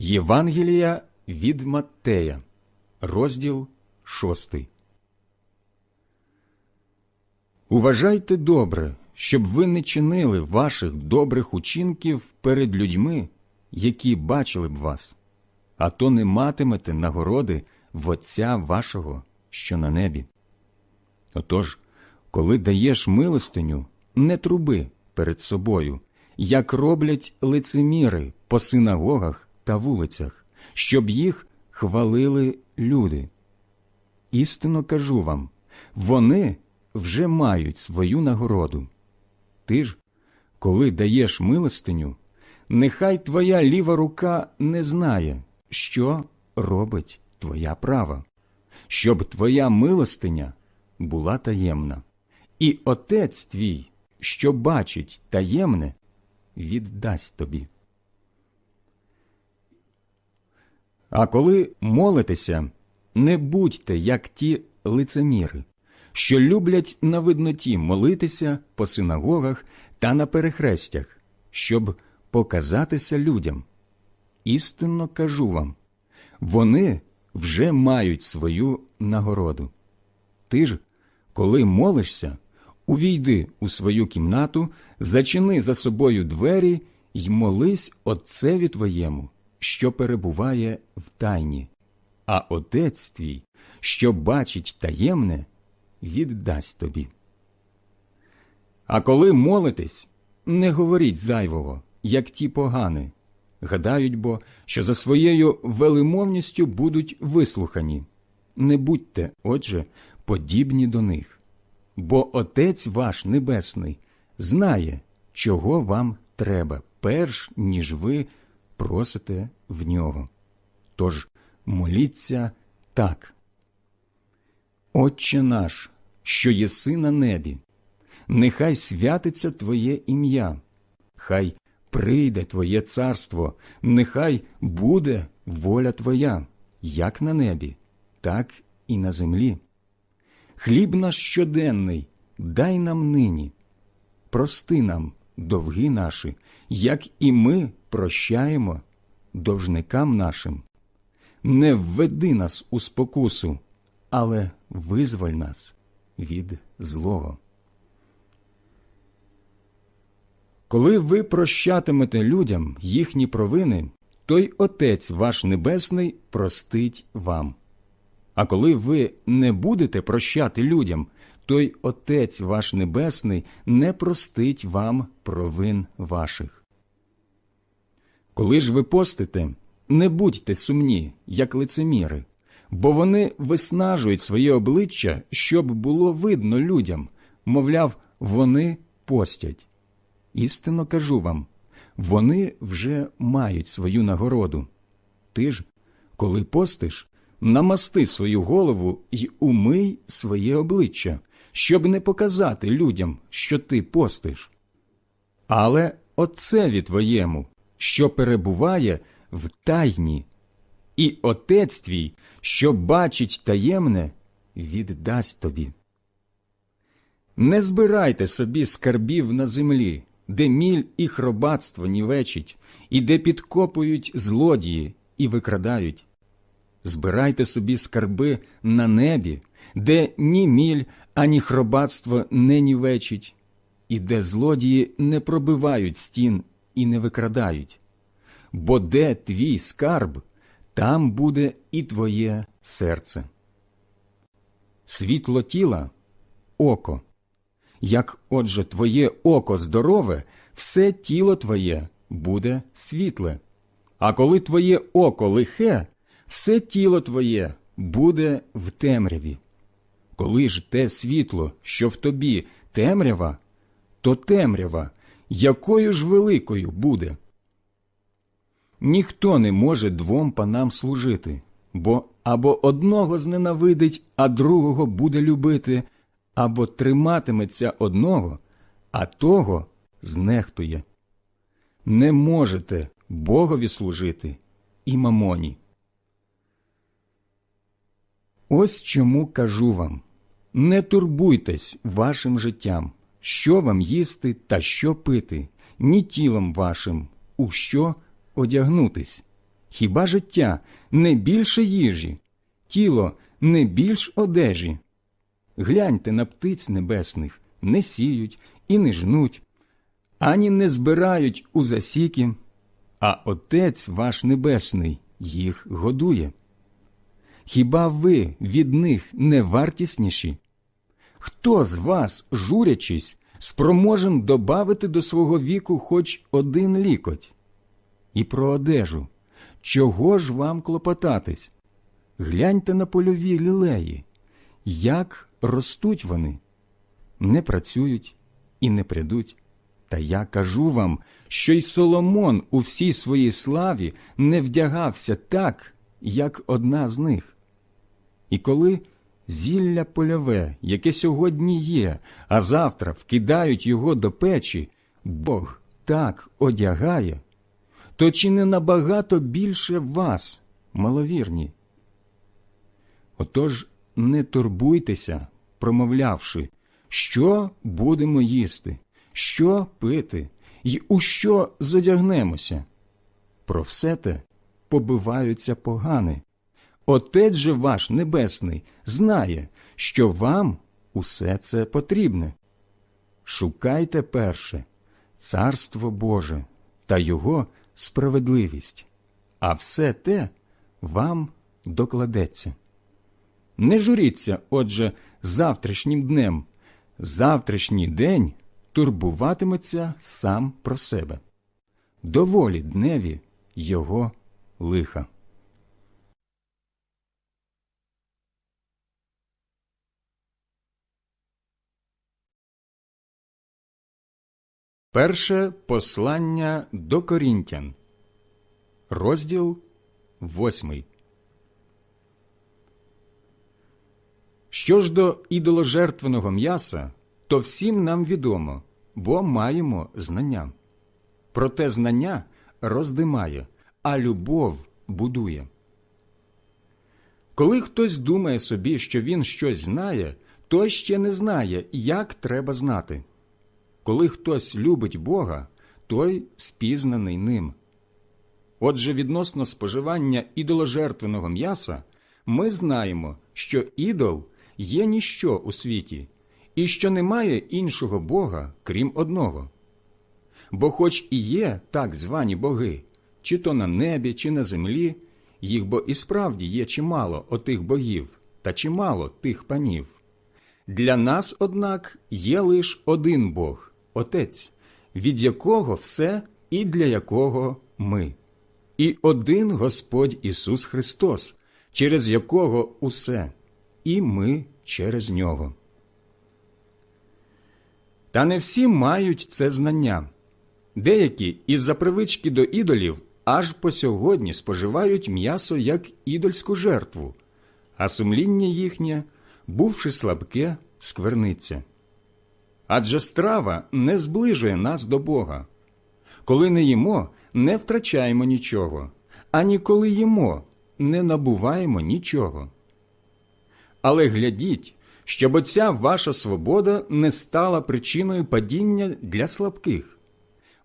Євангелія від Маттея, розділ 6. Уважайте добре, щоб ви не чинили ваших добрих учинків перед людьми, які бачили б вас, а то не матимете нагороди в Отця вашого, що на небі. Отож, коли даєш милостиню, не труби перед собою, як роблять лицеміри по синагогах та вулицях, щоб їх хвалили люди. Істинно кажу вам, вони вже мають свою нагороду. Ти ж, коли даєш милостиню, нехай твоя ліва рука не знає, що робить твоя права, щоб твоя милостиня була таємна, і отець твій, що бачить таємне, віддасть тобі. А коли молитеся, не будьте, як ті лицеміри, що люблять на видноті молитися по синагогах та на перехрестях, щоб показатися людям. Істинно кажу вам, вони вже мають свою нагороду. Ти ж, коли молишся, увійди у свою кімнату, зачини за собою двері й молись Отцеві твоєму, що перебуває в тайні, а Отець твій, що бачить таємне, віддасть тобі. А коли молитесь, не говоріть зайвого, як ті погани, гадають бо, що за своєю велимовністю будуть вислухані. Не будьте, отже, подібні до них, бо Отець ваш Небесний знає, чого вам треба, перш ніж ви просите в нього. Тож моліться так. Отче наш, що єси на небі, нехай святиться Твоє ім'я, хай прийде Твоє царство, нехай буде воля Твоя, як на небі, так і на землі. Хліб наш щоденний дай нам нині, прости нам довги наші, як і ми прощаємо довжникам нашим. Не введи нас у спокусу, але визволь нас від злого. Коли ви прощатимете людям їхні провини, той Отець ваш Небесний простить вам. А коли ви не будете прощати людям, той Отець ваш Небесний не простить вам провин ваших. Коли ж ви постите, не будьте сумні, як лицеміри, бо вони виснажують своє обличчя, щоб було видно людям, мовляв, вони постять. Істинно кажу вам, вони вже мають свою нагороду. Ти ж, коли постиш, намасти свою голову й умий своє обличчя, щоб не показати людям, що ти постиш. Але отцеві твоєму, що перебуває в тайні, і отець твій, що бачить таємне, віддасть тобі. Не збирайте собі скарбів на землі, де міль і хробатство нівечить, і де підкопують злодії і викрадають. Збирайте собі скарби на небі, де ні міль, ані хробатство не нівечить, і де злодії не пробивають стін і не викрадають. Бо де твій скарб, там буде і твоє серце. Світло тіла око. Як отже твоє око здорове, все тіло твоє буде світле. А коли твоє око лихе, все тіло твоє буде в темряві. Коли ж те світло, що в тобі темрява, то темрява, якою ж великою буде. Ніхто не може двом панам служити, бо або одного зненавидить, а другого буде любити, або триматиметься одного, а того знехтує. Не можете Богові служити і мамоні. Ось чому кажу вам не турбуйтесь вашим життям, що вам їсти та що пити, ні тілом вашим, у що одягнутись. Хіба життя не більше їжі, тіло не більш одежі? Гляньте на птиць небесних, не сіють і не жнуть, ані не збирають у засіки, а Отець ваш Небесний їх годує. Хіба ви від них не вартісніші? Хто з вас, журячись, спроможен добавити до свого віку хоч один лікоть? І про одежу. Чого ж вам клопотатись? Гляньте на польові лілеї, як ростуть вони, не працюють і не прядуть. Та я кажу вам, що й Соломон у всій своїй славі не вдягався так, як одна з них. І коли зілля польове, яке сьогодні є, а завтра вкидають його до печі, Бог так одягає, то чи не набагато більше вас, маловірні? Отож не турбуйтеся, промовлявши, що будемо їсти, що пити і у що зодягнемося. Про все те побиваються погани. Отець же ваш Небесний знає, що вам усе це потрібне. Шукайте перше Царство Боже та Його справедливість, а все те вам докладеться. Не журіться, отже, завтрашнім днем. Завтрашній день турбуватиметься сам про себе. Доволі дневі його лиха. Перше послання до Корінтян, розділ восьмий. Що ж до ідоложертвеного м'яса, то всім нам відомо, бо маємо знання. Проте знання роздимає, а любов будує. Коли хтось думає собі, що він щось знає, той ще не знає, як треба знати. Коли хтось любить Бога, той спізнаний ним. Отже, відносно споживання ідоложертвеного м'яса, ми знаємо, що ідол є ніщо у світі, і що немає іншого Бога, крім одного. Бо, хоч і є так звані боги, чи то на небі, чи на землі, їх бо і справді є чимало отих богів та чимало тих панів. Для нас, однак, є лише один Бог, Отець, від якого все і для якого ми, і один Господь Ісус Христос, через якого усе, і ми через нього. Та не всі мають це знання. Деякі із-за привички до ідолів аж по сьогодні споживають м'ясо як ідольську жертву, а сумління їхнє, бувши слабке, скверниться. Адже страва не зближує нас до Бога. Коли не їмо, не втрачаємо нічого, ані коли їмо, не набуваємо нічого. Але глядіть, щоб оця ваша свобода не стала причиною падіння для слабких.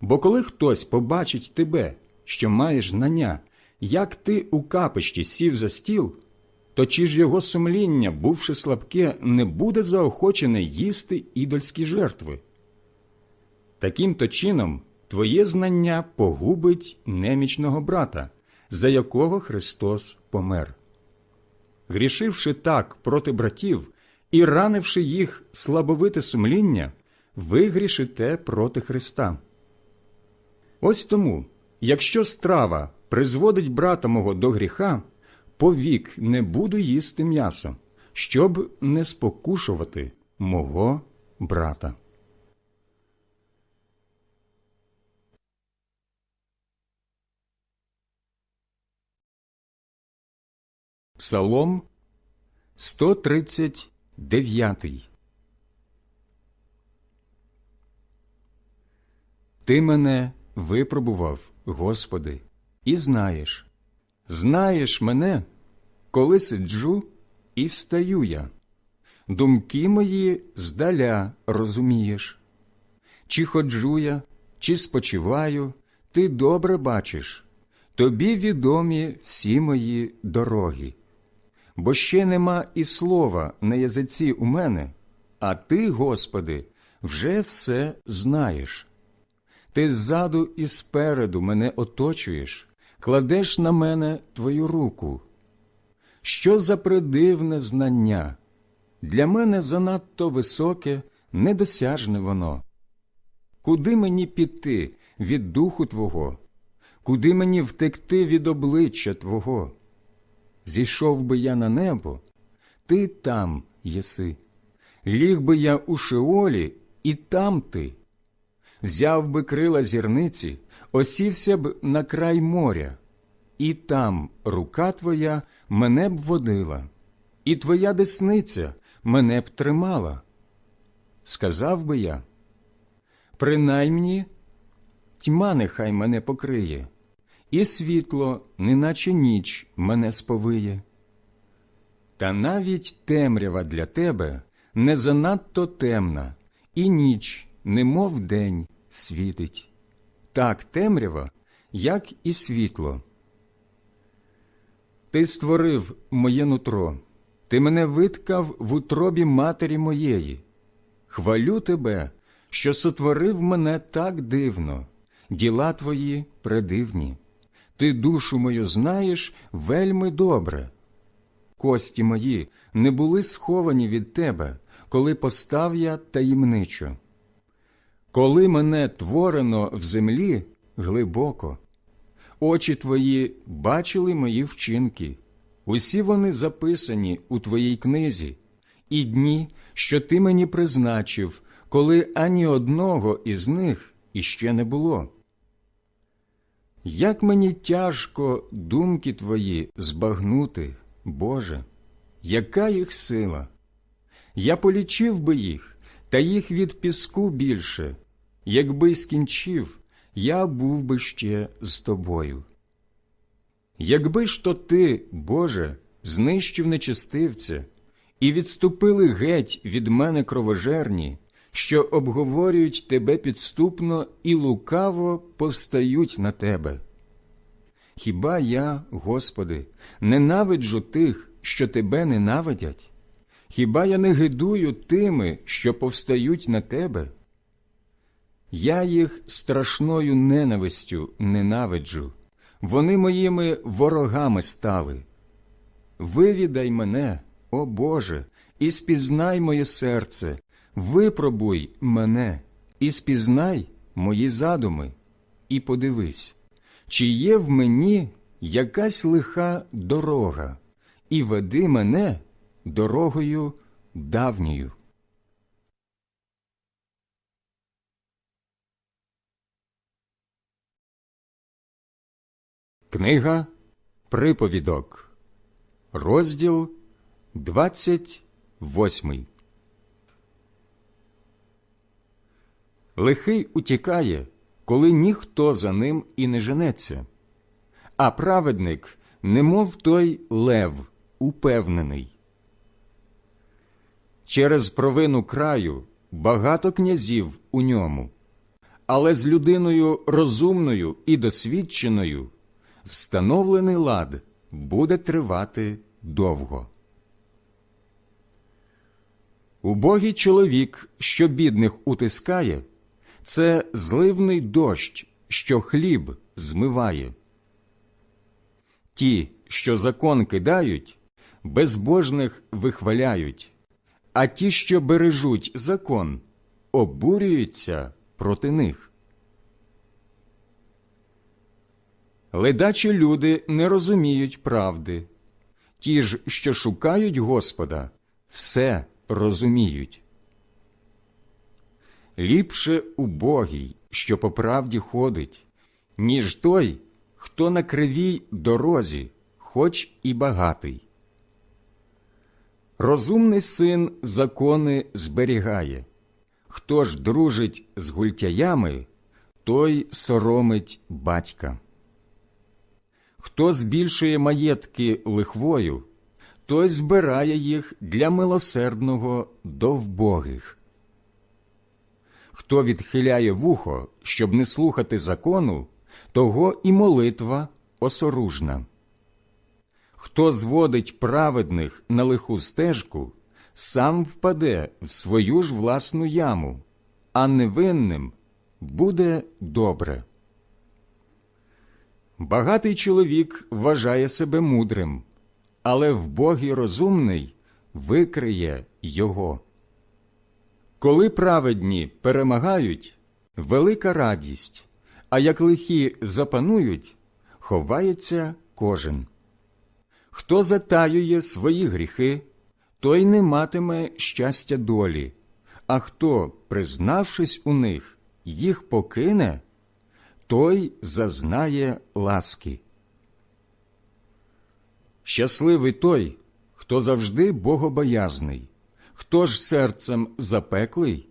Бо коли хтось побачить тебе, що маєш знання, як ти у капищі сів за стіл, то чи ж його сумління, бувши слабке, не буде заохочене їсти ідольські жертви? Таким то чином твоє знання погубить немічного брата, за якого Христос помер. Грішивши так проти братів і ранивши їх слабовите сумління, ви грішите проти Христа. Ось тому, якщо страва призводить брата мого до гріха, повік не буду їсти м'яса, щоб не спокушувати мого брата. Псалом 139 Ти мене випробував, Господи, і знаєш, знаєш мене, коли сиджу і встаю я. Думки мої здаля розумієш. Чи ходжу я, чи спочиваю, ти добре бачиш, Тобі відомі всі мої дороги, бо ще нема і слова на язиці у мене, а ти, Господи, вже все знаєш. Ти ззаду і спереду мене оточуєш, кладеш на мене твою руку. Що за придивне знання? Для мене занадто високе, недосяжне воно. Куди мені піти від духу Твого? Куди мені втекти від обличчя Твого? Зійшов би я на небо, ти там єси. Ліг би я у Шеолі, і там ти. Взяв би крила зірниці, осівся б на край моря, і там рука твоя мене б водила, і твоя десниця мене б тримала. Сказав би я, принаймні тьма нехай мене покриє, і світло, неначе ніч, мене сповиє. Та навіть темрява для тебе не занадто темна, і ніч, немов день, світить. Так темрява, як і світло. Ти створив моє нутро, ти мене виткав в утробі матері моєї. Хвалю тебе, що сотворив мене так дивно, діла твої предивні. Ти душу мою знаєш вельми добре. Кості мої не були сховані від тебе, коли постав я таємничо. Коли мене творено в землі глибоко, очі твої бачили мої вчинки, усі вони записані у твоїй книзі, і дні, що ти мені призначив, коли ані одного із них іще не було. Як мені тяжко думки твої збагнути, Боже, яка їх сила? Я полічив би їх, та їх від піску більше. Якби скінчив, я був би ще з тобою. Якби ж то ти, Боже, знищив нечистивця, і відступили геть від мене кровожерні, що обговорюють тебе підступно і лукаво повстають на тебе. Хіба я, Господи, ненавиджу тих, що тебе ненавидять? Хіба я не гидую тими, що повстають на тебе? Я їх страшною ненавистю ненавиджу, вони моїми ворогами стали. Вивідай мене, о Боже, і спізнай моє серце, випробуй мене, і спізнай мої задуми, і подивись, чи є в мені якась лиха дорога, і веди мене дорогою давньою. Книга Приповідок, розділ 28 Лихий утікає, коли ніхто за ним і не женеться, а праведник, немов той лев, упевнений. Через провину краю багато князів у ньому, але з людиною розумною і досвідченою встановлений лад буде тривати довго. Убогий чоловік, що бідних утискає, це зливний дощ, що хліб змиває. Ті, що закон кидають, безбожних вихваляють, а ті, що бережуть закон, обурюються проти них. Ледачі люди не розуміють правди, ті ж, що шукають Господа, все розуміють. Ліпше убогий, що по правді ходить, ніж той, хто на кривій дорозі, хоч і багатий. Розумний син закони зберігає. Хто ж дружить з гультяями, той соромить батька. Хто збільшує маєтки лихвою, той збирає їх для милосердного до вбогих. Хто відхиляє вухо, щоб не слухати закону, того і молитва осоружна. Хто зводить праведних на лиху стежку, сам впаде в свою ж власну яму, а невинним буде добре. Багатий чоловік вважає себе мудрим, але в Богі розумний викриє його. Коли праведні перемагають, велика радість, а як лихі запанують, ховається кожен. Хто затаює свої гріхи, той не матиме щастя долі, а хто, признавшись у них, їх покине, той зазнає ласки. Щасливий той, хто завжди богобоязний, хто ж серцем запеклий,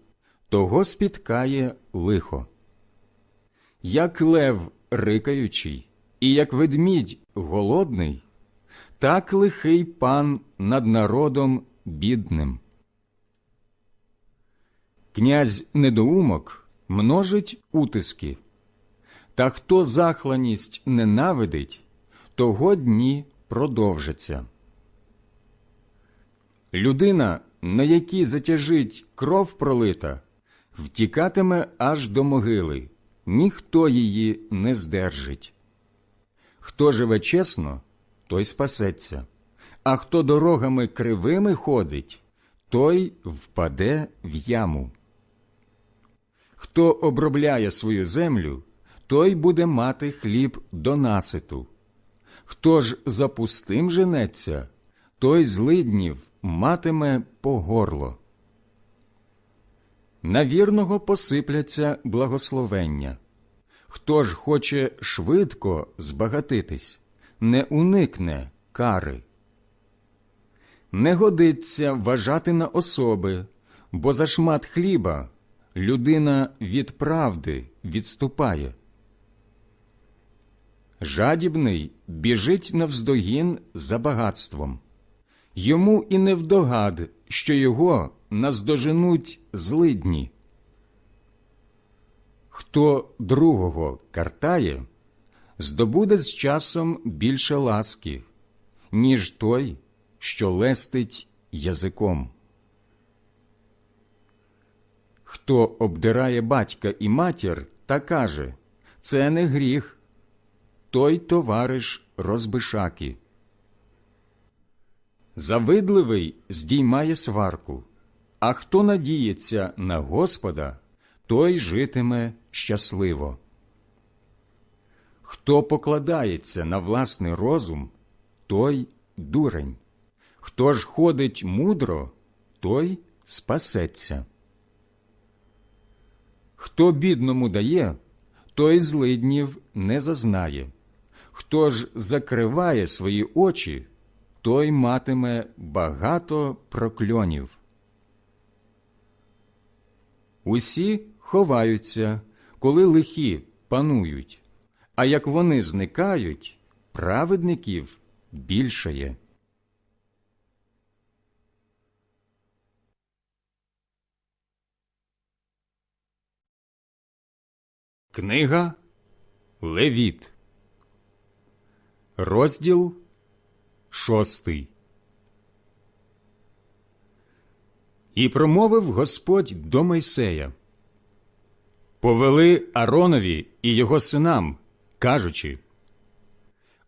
того спіткає лихо. Як лев рикаючий, і як ведмідь голодний, так лихий пан над народом бідним. Князь недоумок множить утиски, та хто захланість ненавидить, того дні продовжаться. Людина, на якій затяжить кров пролита, втікатиме аж до могили, ніхто її не здержить. Хто живе чесно, той спасеться, а хто дорогами кривими ходить, той впаде в яму. Хто обробляє свою землю, той буде мати хліб до наситу. Хто ж за пустим женеться, той злиднів матиме по горло. На вірного посипляться благословення. Хто ж хоче швидко збагатитись, не уникне кари. Не годиться вважати на особи, бо за шмат хліба людина від правди відступає. Жадібний біжить навздогін за багатством. Йому і не вдогад, що його наздоженуть злидні. Хто другого картає, здобуде з часом більше ласки, ніж той, що лестить язиком. Хто обдирає батька і матір та каже це не гріх, той товариш розбишаки. Завидливий здіймає сварку, а хто надіється на Господа, той житиме щасливо. Хто покладається на власний розум, той дурень. Хто ж ходить мудро, той спасеться. Хто бідному дає, той злиднів не зазнає. Хто ж закриває свої очі, той матиме багато прокльонів. Усі ховаються, коли лихі панують, а як вони зникають, праведників більшає. Книга Левіт, розділ шостий. І промовив Господь до Мойсея Повели Аронові і його синам, кажучи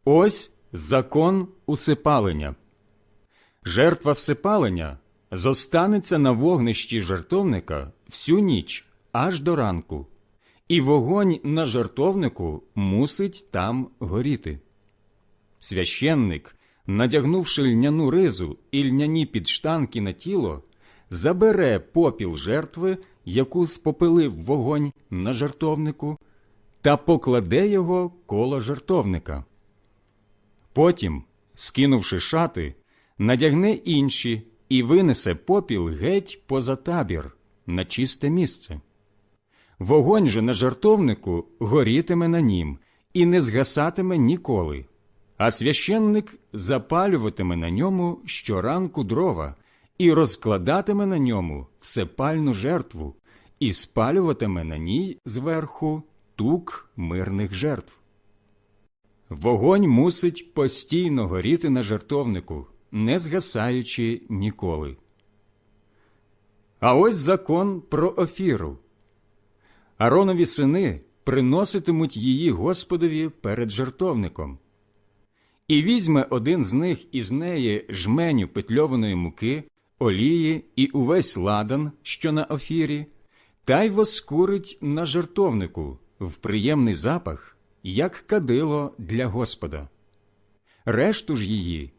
Ось закон усипалення. Жертва всипалення зостанеться на вогнищі жертовника всю ніч аж до ранку, і вогонь на жертовнику мусить там горіти. Священник, надягнувши льняну ризу і льняні підштанки на тіло, забере попіл жертви, яку спопилив вогонь на жертовнику, та покладе його коло жертовника. Потім, скинувши шати, надягне інші і винесе попіл геть поза табір на чисте місце. Вогонь же на жертовнику горітиме на нім і не згасатиме ніколи, а священник запалюватиме на ньому щоранку дрова і розкладатиме на ньому всепальну жертву, і спалюватиме на ній зверху тук мирних жертв. Вогонь мусить постійно горіти на жертовнику, не згасаючи ніколи. А ось закон про офіру. Аронові сини приноситимуть її Господові перед жертовником. І візьме один з них із неї жменю петльованої муки, олії і увесь ладан, що на офірі, та й воскурить на жертовнику в приємний запах, як кадило для Господа. Решту ж її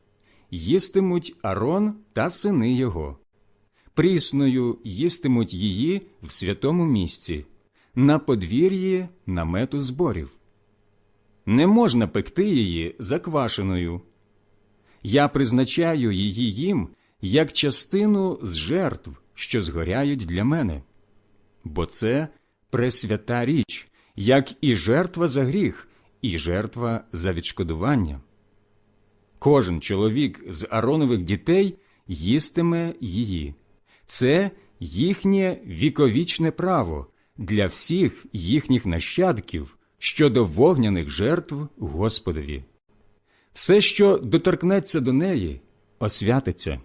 їстимуть Арон та сини його. Прісною їстимуть її в святому місці, на подвір'ї намету зборів. Не можна пекти її заквашеною. Я призначаю її їм як частину з жертв, що згоряють для мене. Бо це пресвята річ, як і жертва за гріх, і жертва за відшкодування. Кожен чоловік з Аронових дітей їстиме її. Це їхнє віковічне право для всіх їхніх нащадків щодо вогняних жертв Господові. Все, що доторкнеться до неї, освятиться.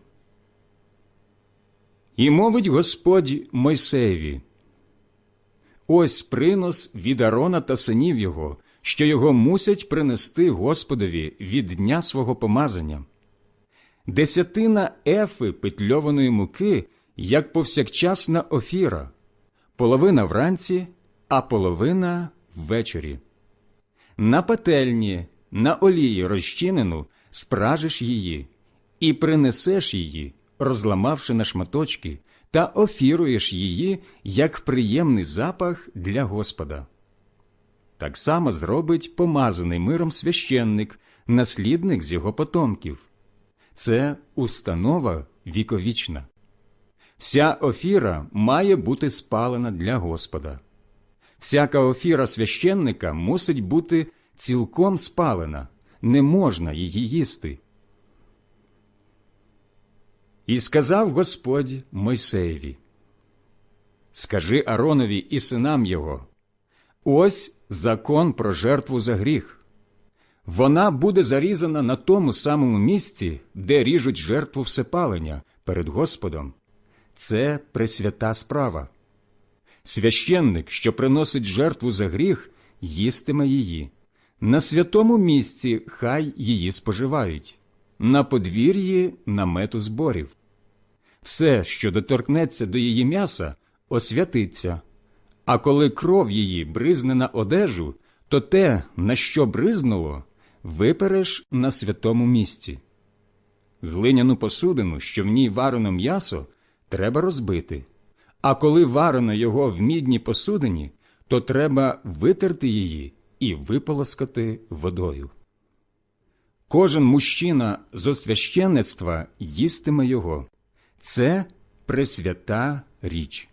І мовить Господь Мойсеєві, ось принос від Арона та синів його, що його мусять принести Господові від дня свого помазання. Десятина ефи петльованої муки, як повсякчасна офіра, половина вранці, а половина ввечері. На пательні, на олії розчинену, спражиш її і принесеш її, розламавши на шматочки, та офіруєш її як приємний запах для Господа. Так само зробить помазаний миром священник, наслідник з його потомків. Це установа віковічна. Вся офіра має бути спалена для Господа. Всяка офіра священника мусить бути цілком спалена, не можна її їсти. І сказав Господь Мойсеєві, Скажи Аронові і синам його, ось закон про жертву за гріх. Вона буде зарізана на тому самому місці, де ріжуть жертву всепалення перед Господом. Це пресвята справа. Священник, що приносить жертву за гріх, їстиме її. На святому місці хай її споживають, на подвір'ї намету зборів. Все, що доторкнеться до її м'яса, освятиться, а коли кров її бризне на одежу, то те, на що бризнуло, випереш на святому місці. Глиняну посудину, що в ній варено м'ясо, треба розбити, а коли варено його в мідній посудині, то треба витерти її і виполоскати водою. Кожен мужчина з освященництва їстиме його. Це пресвята річ.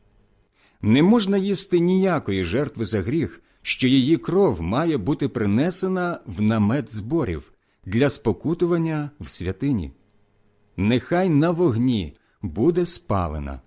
Не можна їсти ніякої жертви за гріх, що її кров має бути принесена в намет зборів для спокутування в святині. Нехай на вогні буде спалена.